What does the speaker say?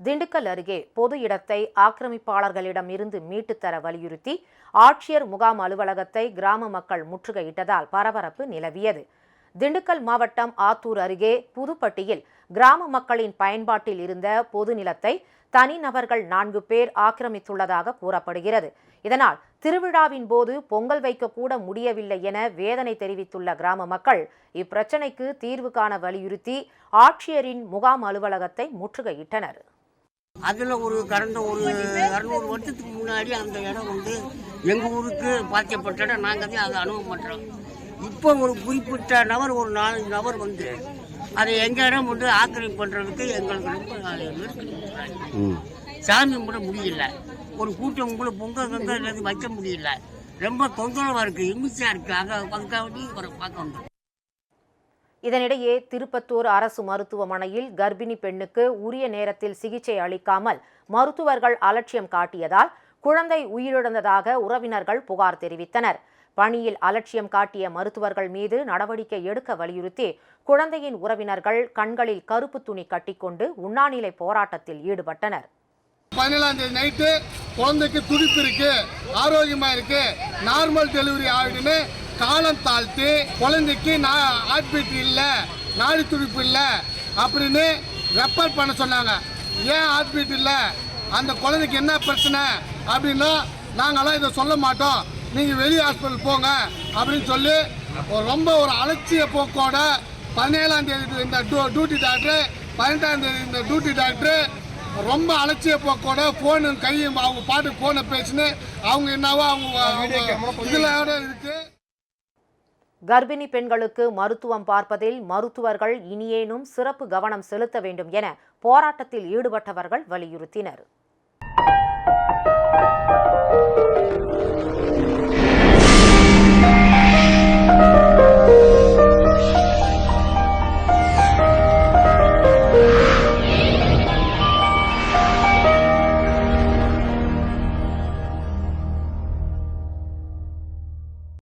திண்டுக்கல் அருகே பொது இடத்தை ஆக்கிரமிப்பாளர்களிடம் இருந்து மீட்டுத்தர வலியுறுத்தி ஆட்சியர் முகாம் அலுவலகத்தை கிராம மக்கள் முற்றுகையிட்டதால் பரபரப்பு நிலவியது. திண்டுக்கல் மாவட்டம் ஆத்தூர் அருகே புதுப்பட்டியில் கிராம மக்களின் பயன்பாட்டில் இருந்த பொது நிலத்தை தனிநபர்கள் நான்கு பேர் ஆக்கிரமித்துள்ளதாக கூறப்படுகிறது. இதனால் திருவிழாவின் போது பொங்கல் வைக்கக்கூட முடியவில்லை என வேதனை தெரிவித்துள்ள கிராம மக்கள் இப்பிரச்சினைக்கு தீர்வு காண வலியுறுத்தி ஆட்சியரின் முகாம் அலுவலகத்தை முற்றுகையிட்டனர். அதில் ஒரு கடந்த ஒரு இரநூறு வருஷத்துக்கு முன்னாடி அந்த இடம் வந்து எங்கள் ஊருக்கு இடம். நாங்கள் தான் அதை அனுபவம் பண்ணுறோம் இப்போ ஒரு குறிப்பிட்ட நபர் ஒரு நாலஞ்சு நபர் வந்து அதை எங்கள் இடம் வந்து ஆக்கிரமிப்பு பண்ணுறதுக்கு எங்களுக்கு ரொம்ப. சாமி கும்பிட முடியல. ஒரு கூட்டம் கூட பொங்கல் கங்க வைக்க முடியல. ரொம்ப தொந்தரவாக இருக்குது இமிச்சியாக இருக்குது அங்கே அதுக்காக ஒரு பார்க்க வந்தோம் இதனிடையே திருப்பத்தூர் அரசு மருத்துவமனையில் கர்ப்பிணி பெண்ணுக்கு உரிய நேரத்தில் சிகிச்சை அளிக்காமல் மருத்துவர்கள் அலட்சியம் காட்டியதால் குழந்தை உயிரிழந்ததாக உறவினர்கள் புகார் தெரிவித்தனர். பணியில் அலட்சியம் காட்டிய மருத்துவர்கள் மீது நடவடிக்கை எடுக்க வலியுறுத்தி குழந்தையின் உறவினர்கள் கண்களில் கருப்பு துணி கட்டிக்கொண்டு உண்ணாநிலை போராட்டத்தில் ஈடுபட்டனர். பதினேழாம் தேதி நைட்டு குழந்தைக்கு துடிப்பு இருக்கு ஆரோக்கியமா இருக்கு நார்மல் டெலிவரி ஆகிடுன்னு காலம் தாழ்த்தி குழந்தைக்கு ஹார்ட் பீட் இல்லை நாடி துடிப்பு இல்லை அப்படின்னு ரெஃபர் பண்ண சொன்னாங்க. ஏன் ஹார்ட் பீட் இல்லை? அந்த குழந்தைக்கு என்ன பிரச்சனை? அப்படின்னா நாங்களாம் இதை சொல்ல மாட்டோம். நீங்கள் வெளி ஹாஸ்பிட்டல் போங்க அப்படின்னு சொல்லி ஒரு ரொம்ப ஒரு அலட்சிய போக்கோட பதினேழாம் தேதி இந்த டியூ- டியூட்டி டாக்டர் பதினெட்டாம் தேதி இந்த டியூட்டி டாக்டர் ரொம்ப அலட்சிய போக்கோட ஃபோனு கையும் அவங்க பாட்டு ஃபோனை பேசினு அவங்க என்னவோ அவங்க அவங்க இதில் இருக்கு. கர்ப்பிணி பெண்களுக்கு மருத்துவம் பார்ப்பதில் மருத்துவர்கள் இனியேனும் சிறப்பு கவனம் செலுத்த வேண்டும் என போராட்டத்தில் ஈடுபட்டவர்கள் வலியுறுத்தினர்.